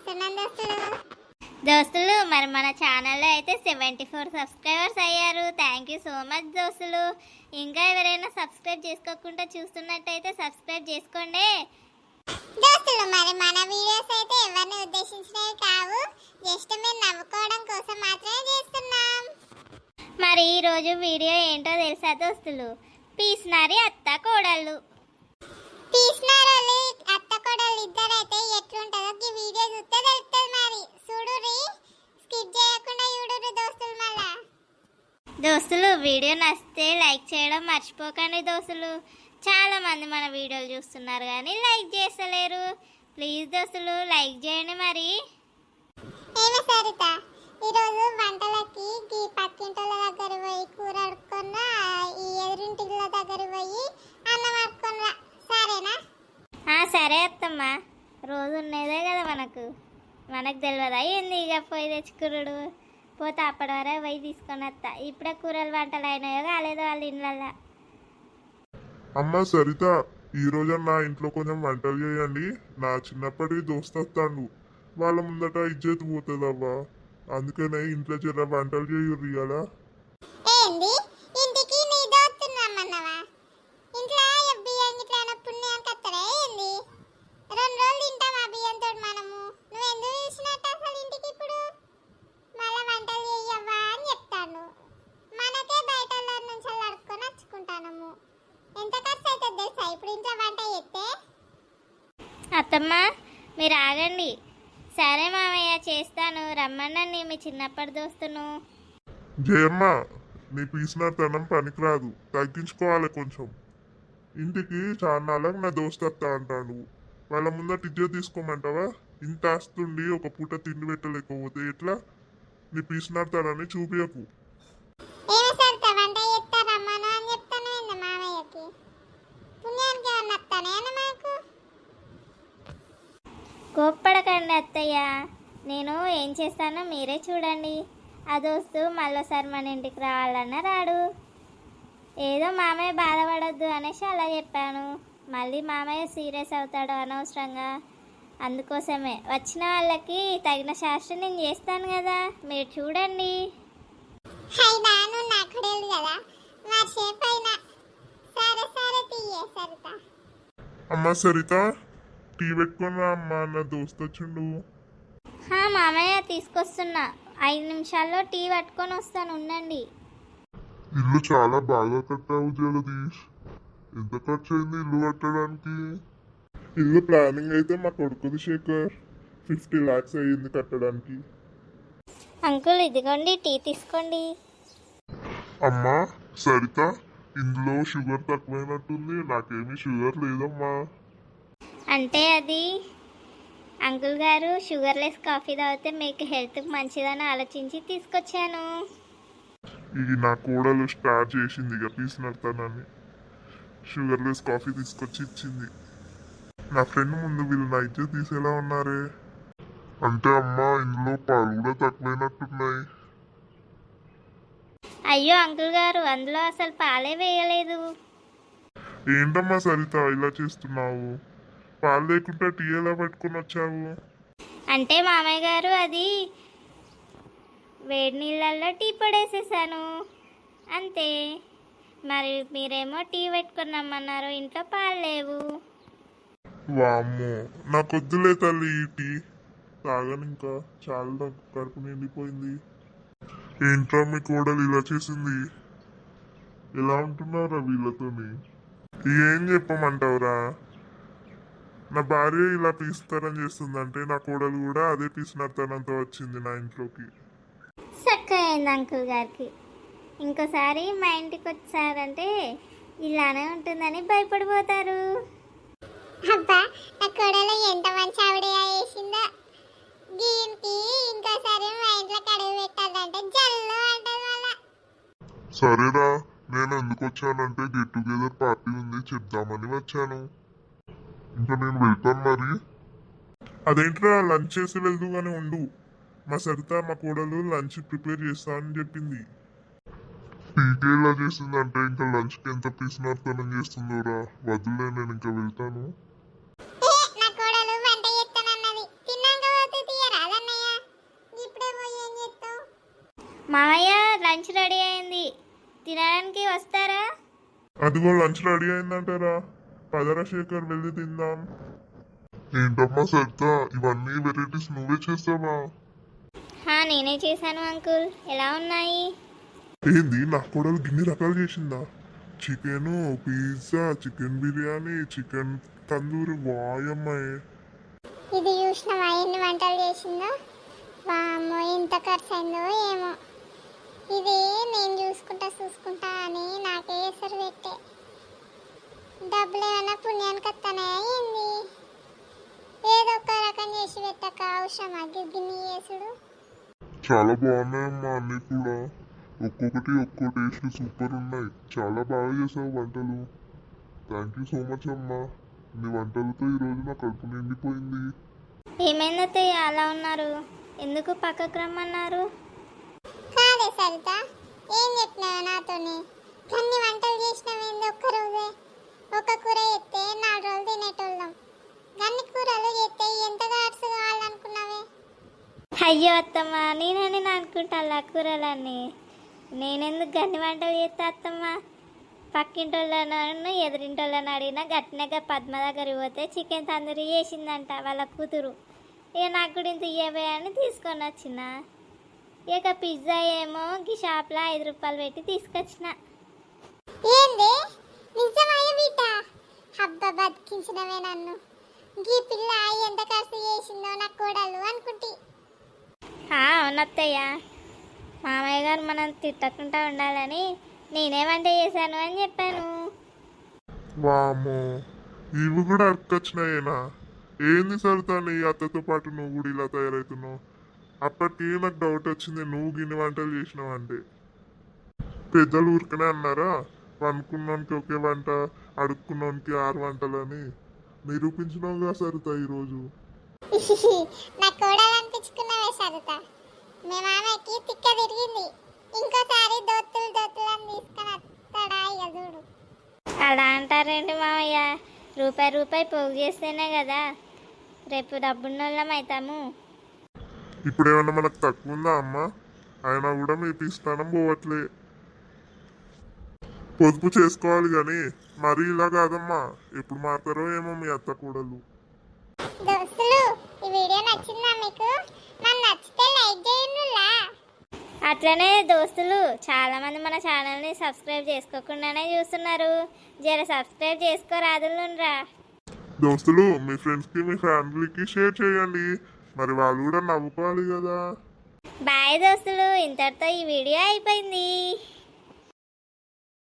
చేస్తున్నాను దోస్తులు దోస్తులు మరి మన ఛానల్లో అయితే సెవెంటీ ఫోర్ సబ్స్క్రైబర్స్ అయ్యారు. థ్యాంక్ యూ సో మచ్ దోస్తులు. ఇంకా ఎవరైనా సబ్స్క్రైబ్ చేసుకోకుండా చూస్తున్నట్టయితే సబ్స్క్రైబ్ చేసుకోండి. దోస్తులు మరి మన వీడియోస్ అయితే ఎవరిని ఉద్దేశించినవి కావు. జస్ట్ మీరు నవ్వుకోవడం కోసం మాత్రమే చేస్తున్నాం. మరి ఈరోజు వీడియో ఏంటో తెలుసా దోస్తులు? పీసినారి అత్త కోడళ్ళు. తీసినారోళ్ళు అత్త కొడలు దోస్తులు వీడియో నచ్చితే లైక్ చేయడం మర్చిపోకండి దోస్తులు. చాలా మంది మన వీడియోలు చూస్తున్నారు కానీ లైక్ చేస్తలేరు. ప్లీజ్ దోస్తులు లైక్ చేయండి మరి. ఏమి సరిత? ఈరోజు వంటలకి ఈ పక్కింటల దగ్గర పోయి కూర అడుక్కున్నా ఈ ఎదురింటిల దగ్గర పోయి అన్నం అడుక్కున్నా. సరేనా? సరే అత్తమ్మ. రోజు ఉండేదే కదా మనకు. మనకు తెలియదా ఏంది ఇక పోయి తెచ్చుకురుడు పోతే అప్పటి వరకు పోయి తీసుకొని వస్తా. ఇప్పుడే కూరలు వంటలు అయినాయో కాలేదో వాళ్ళ ఇండ్లల్లో అమ్మ సరిత ఈ రోజు నా ఇంట్లో కొంచెం వంటలు చేయండి. నా చిన్నప్పటి దోస్తు వస్తాడు. వాళ్ళ ముందట ఇజ్జత్ పోతుంది అందుకనే ఇంట్లో జర వంటలు చేయరు కదా ఏంది ఇంటికి నీ దోస్తున్నామన్నవా ఇంట్లో బియ్యం గిట్లా పుణ్యం కత్తడే ఏంది రెండు రోజులు తింటాం ఆ బియ్యంతో మనము నువ్వు ఎందుకు పిలిచినట్టు అసలు ఇంటికి ఇప్పుడు మళ్ళా వంటలు చెయ్యవ్వా అని చెప్తాను మనకే బయట వాళ్ళ నుంచి అలా అడుక్కొని వచ్చుకుంటాము ఎంత ఖర్చు అవుతుంది తెలుసా ఇప్పుడు ఇంట్లో వంట చేస్తే అత్తమ్మ మీరు ఆగండి. సరే మామయ్య చేస్తాను. రమ్మనండి మీ చిన్నప్పటి దోస్తును. జయమ్మ నీ పీసినతనం పనికిరాదు. తగ్గించుకోవాలి కొంచెం. ఇంటికి చాలా నా దోస్తు వస్తా అంటాడు. వాళ్ళ ముందర ఇజ్జత్ తీసుకోమంటావా? ఇంత ఆస్తుండి ఒక పూట తిండి పెట్టలేకపోతే ఎట్లా? నీ పీసినతనాన్ని చూపించకు ఏమి సరిత వంట చేస్తారమ్మను అని చెప్తాను ఏంది మామయ్యకి పుణ్యానికి ఏమన్నా వస్తానే మాకు కోప్పడకండి అత్తయ్య నేను ఏం చేస్తానో మీరే చూడండి. ఆ దోస్తు మళ్ళీసారి మన ఇంటికి రావాలన్నా రాడు. ఏదో మామయ్య బాధపడొద్దు అనేసి అలా చెప్పాను. మళ్ళీ మామయ్య సీరియస్ అవుతాడు అనవసరంగా. అందుకోసమే వచ్చిన వాళ్ళకి తగిన శాస్త్రం నేను చేస్తాను కదా మీరు చూడండి. అయినా నువ్వు నాకు తెలియదు కదా. అయినా సరే సరే తీయే సరిత. అమ్మ సరిత టీ పెట్టుకుని అమ్మ నా దోస్తు వచ్చిండు హా మామయ్య తీసుకొస్తున్నా. ఐదు నిమిషాల్లో టీ పట్టుకొని వస్తాను ఉండండి. ఇల్లు చాలా బాగా కట్టావు జగదీష్. ఎంత ఖర్చు అయింది ఇల్లు కట్టడానికి? ఇల్లు ప్లానింగ్ అయితే మా కొడుకుది శేఖర్. ఫిఫ్టీ లాక్స్ అయ్యింది కట్టడానికి. అంకుల్ ఇదిగోండి టీ తీసుకోండి. అమ్మా సరిత ఇందులో షుగర్ తక్కువైనట్టుంది. నాకేమీ షుగర్ లేదమ్మా. అంటే అది అంకుల్ గారు షుగర్లెస్ కాఫీ తాగితే మీకు హెల్త్కి మంచిదని ఆలోచించి తీసుకొచ్చాను. ఇది నా కోడలు స్టార్ట్ చేసింది ఇక తీసినడతానని షుగర్లెస్ కాఫీ తీసుకొచ్చి ఇచ్చింది. నా ఫ్రెండ్ ముందు వీళ్ళు నా ఇజ్జత్ తీసేలా ఉన్నారే? అంటే అమ్మా ఇందులో పాలు కూడా తక్కువైనట్టున్నాయి. అయ్యో అంకుల్ గారు అందులో అసలు పాలే వేయలేదు. ఏంటమ్మా సరిత ఇలా చేస్తున్నావు? పాలు లేకుండా టీ ఎలా పెట్టుకొని వచ్చావు? అంటే మామయ్య గారు అది వేడి నీళ్ళల్లో టీ పడేసేసాను. అంతే. మరి మీరేమో టీ పెట్టుకున్నామన్నారు ఇంట్లో పాలు లేవు. వామ్మో నాకొద్దులే తల్లి ఈ టీ. తాగను ఇంకా. చాలా నాకు కడుపు నిండిపోయింది. ఏంట్రా మీ కోడలు ఇలా చేసింది? ఎలా ఉంటున్నారా వీళ్ళతోని? ఏం చెప్పమంటావురా? నా భార్య ఇలా పీస్తనం చేస్తుందంటే నా కోడలు కూడా అదే పీసినతనంతో వచ్చింది నా ఇంట్లోకి. చక్కగా అయింది అంకుల్ గారికి. ఇంకోసారి మా ఇంటికి వచ్చారంటే ఇలానే ఉంటుందని భయపడిపోతారు. అబ్బా నా కొడలు ఎంత మంచి ఆవిడ వేసిందో దీనికి ఇంకోసారి మా ఇంట్లో కడుగు పెట్టాలంటే జల్లు అంటది మళ్ళా సరేరా నేను ఎందుకు వచ్చానంటే గెట్ టుగెదర్ పార్టీ ఉంది చెప్దామని వచ్చాను. ఇంకా నేను వెళ్తాను మరి. అదేంట్రా లంచ్ చేసి వెళ్దుగానే ఉండు. మా సరిత మా కోడలు లంచ్ ప్రిపేర్ చేస్తానని చెప్పింది. పీకే ఇలా చేసిందంటే ఇంకా లంచ్కి ఎంత పీసినార్థనం చేస్తుందోరా. వదిలే నేను ఇంకా వెళ్తాను. మామయ్య లంచ్ రెడీ అయింది. తినడానికి వస్తారా? అదిగో లంచ్ రెడీ అయిందంటారా. పదరా శేఖర్ వెళ్ళి తిందాం. ఏంటమ్మా సరితా ఇవన్నీ వెరైటీస్ నువ్వే చేస్తావా? హా నేనే చేశాను అంకుల్. ఎలా ఉన్నాయి? ఏంది నా కూడా గిన్ని రకాలు చేసిందా? Chicken pizza chicken biryani chicken tandoori. వాయమ్మాయి ఇది ఎన్ని వంటలు చేసిందో? వామ్మో ఎంత ఖర్చు అయిందో ఏమో ఇది నేను చూసుకుంటా చూసుకుంటా అని నాకే ఎసరు పెట్టే డబ్బులు ఏమైనా పుణ్యానికి వస్తానా ఏంది ఏదో ఒక రకం చేసి అవసరమా గిన్ని చేసుడు చాలా బాగున్నాయమ్మా అన్ని కూడా. ఒక్కొక్కటి ఒక్కో టేస్ట్ సూపర్ ఉన్నాయి. చాలా బాగా చేసావు వంటలు. థ్యాంక్ యూ సో మచ్ అమ్మా. నీ వంటలతో ఈరోజు నా కడుపు నిండిపోయింది. ఏమైంది అలా ఉన్నారు. ఎందుకు పక్కకు రమ్మన్నారు? కాదే సరిత. ఏం చెప్పినావు నాతోని? అన్ని వంటలు చేసినావేంది ఒక్క రోజే ఒక కూర ఎత్తే నాలుగు రోజులు తినేటోళ్ళం. కూరలు కావాలనుకున్నావే? అయ్యో అత్తమ్మ నేనని అనుకుంటా కూరలన్నీ? నేనెందుకు గన్ని వంటలు చేస్తా అత్తమ్మ? పక్కింటోళ్ళను ఎదురింటోళ్ళని అడిగినా గట్టినగా పద్మ దగ్గరికి పోతే చికెన్ తందూరి చేసిందంట వాళ్ళ కూతురు. ఇక నాకు కూడా ఇంత అని తీసుకొని వచ్చిన. ఇక పిజ్జా ఏమో ఈ షాప్లో ఐదు రూపాయలు పెట్టి తీసుకొచ్చిన. ఏంది? నిజమయ్య బిడ్డ హబ్బ బతికించినవే నన్ను. గీ పిల్ల ఎంత ఖర్చు చేసిందో నా కోడలు అనుకుంటి. ఆ, అవునత్తయ్య. మామయ్య గారు మనం తిట్టకుండా ఉండాలని నేనే వంట చేశాను అని చెప్పాను. వామ్మో ఇవి కూడా అక్కచ్చినాయేనా ఏంది సరితా నీ అత్తతో పాటు నువ్వు కూడా ఇలా తయారవుతున్నావు? అప్పటికి నాకు డౌట్ వచ్చింది నువ్వు గిన్నె వంటలు చేసినావు అంటే. పెద్దలు ఊరికనే అన్నారా? అనుకున్నానికి ఒకే వంట అడుక్కున్నానికి ఆరు వంటలని. నిరూపించినావుగా సరితా ఈరోజు. నా కోడలు అనిపించుకున్నవే సరిత. మీ మామయ్యకి తిక్క తిరిగింది. ఇంకోసారి దోత్తులు దోత్తులు అని తీసుకొని వస్తాడా ఇక చూడు. అలా అంటారేంటి మామయ్య? రూపాయి రూపాయి పోగు చేస్తేనే కదా. రేపు డబ్బున్నోళ్ళం అవుతాము ఇప్పుడు ఏమన్నా మనకు తక్కువ ఉందా అమ్మ? అయినా కూడా మీ పిస్తానం పోవట్లే. పొదుపు చేసుకోవాలి కానీ మరీ ఇలా కాదమ్మా. ఎప్పుడు మారుతారో ఏమో మీ అత్త కూడలు. దోస్తులు ఈ వీడియో నచ్చిందా మీకు? మరి నచ్చితే లైక్ చేయండిలా అట్లనే దోస్తులు చాలామంది మన ఛానల్ని సబ్స్క్రైబ్ చేసుకోకుండానే చూస్తున్నారు. జర సబ్స్క్రైబ్ చేసుకోరాదులుండ్రా దోస్తులు మీ ఫ్రెండ్స్కి మీ ఫ్యామిలీకి షేర్ చేయండి. మరి వాళ్ళు కూడా నవ్వుకోవాలి కదా. బాయ్ దోస్తులు ఇంతటితో ఈ వీడియో అయిపోయింది.